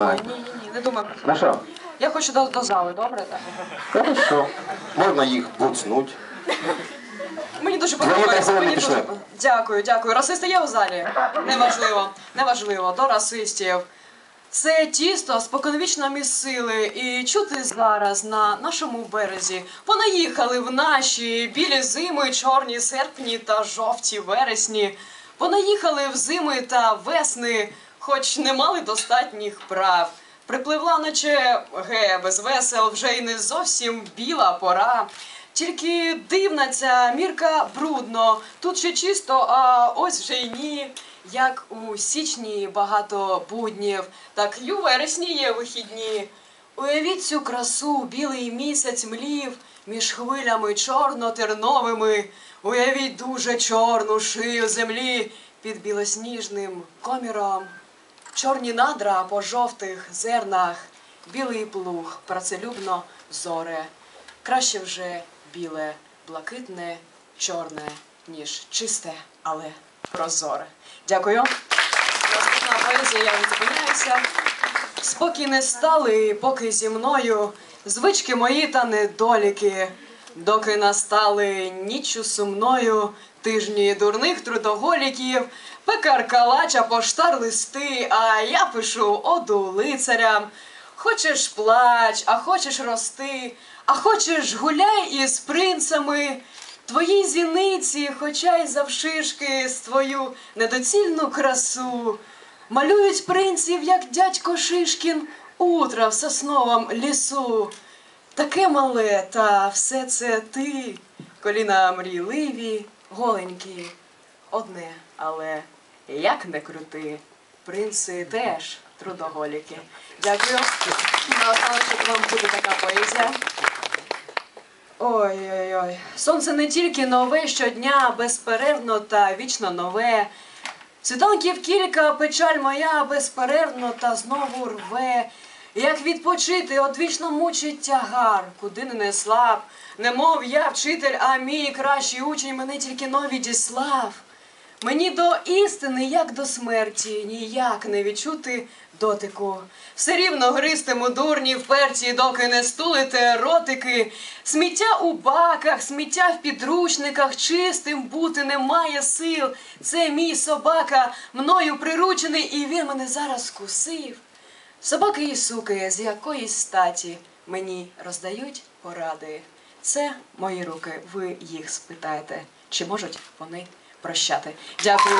Ой, ні, ні, ні, не думаю про це. Що? Я хочу до, до зали, добре? Так. Хорошо. Можна їх буцнуть. Мені дуже подобається. Мені пішли. дуже... Дякую, дякую. Расисти є у залі? Неважливо, неважливо. До расистів. Це тісто споконвічно місили і чути зараз на нашому березі. Понаїхали в наші білі зими, чорні серпні та жовті вересні. Понаїхали в зими та весни, хоч не мали достатніх прав. Припливла, наче ге, без весел, вже й не зовсім біла пора. Тільки дивна ця мірка брудно. Тут ще чисто, а ось вже й ні. Як у січні багато буднів, так й у вересні є вихідні. Уявіть цю красу, білий місяць млів між хвилями чорно-терновими. Уявіть дуже чорну шию землі під білосніжним коміром. Чорні надра по жовтих зернах, білий плуг працелюбно зоре. Краще вже біле, блакитне, чорне, ніж чисте, але прозоре. Дякую. Наступна поезія, я не зупиняюся. Спокій не стали, поки зі мною звички мої та недоліки, доки настали ніччю сумною тижні дурних трудоголіків, пекар калача, поштар листи, а я пишу оду лицарям. Хочеш плач, а хочеш рости, а хочеш гуляй із принцами. Твої зіниці, хоча й завшишки, з твою недоцільну красу. Малюють принців, як дядько Шишкін, утра в сосновому лісу. Таке мале, та все це ти, коліна мрійливі, голенькі. Одне, але як не крути, принци теж трудоголіки. Дякую. Наостанок вам буде така поезія. Ой-ой-ой. Сонце не тільки нове щодня, безперервно та вічно нове. Світанків кілька, печаль моя безперервно та знову рве. Як відпочити, одвічно мучить тягар, куди не несла б. Немов я вчитель, а мій кращий учень мене тільки но відіслав. Мені до істини, як до смерті, ніяк не відчути дотику. Все рівно гристиму дурні вперті, доки не стулите ротики. Сміття у баках, сміття в підручниках, чистим бути немає сил. Це мій собака, мною приручений, і він мене зараз кусив. Собаки і суки, з якоїсь статі мені роздають поради. Це мої руки, ви їх спитаєте, чи можуть вони прощати. Дякую.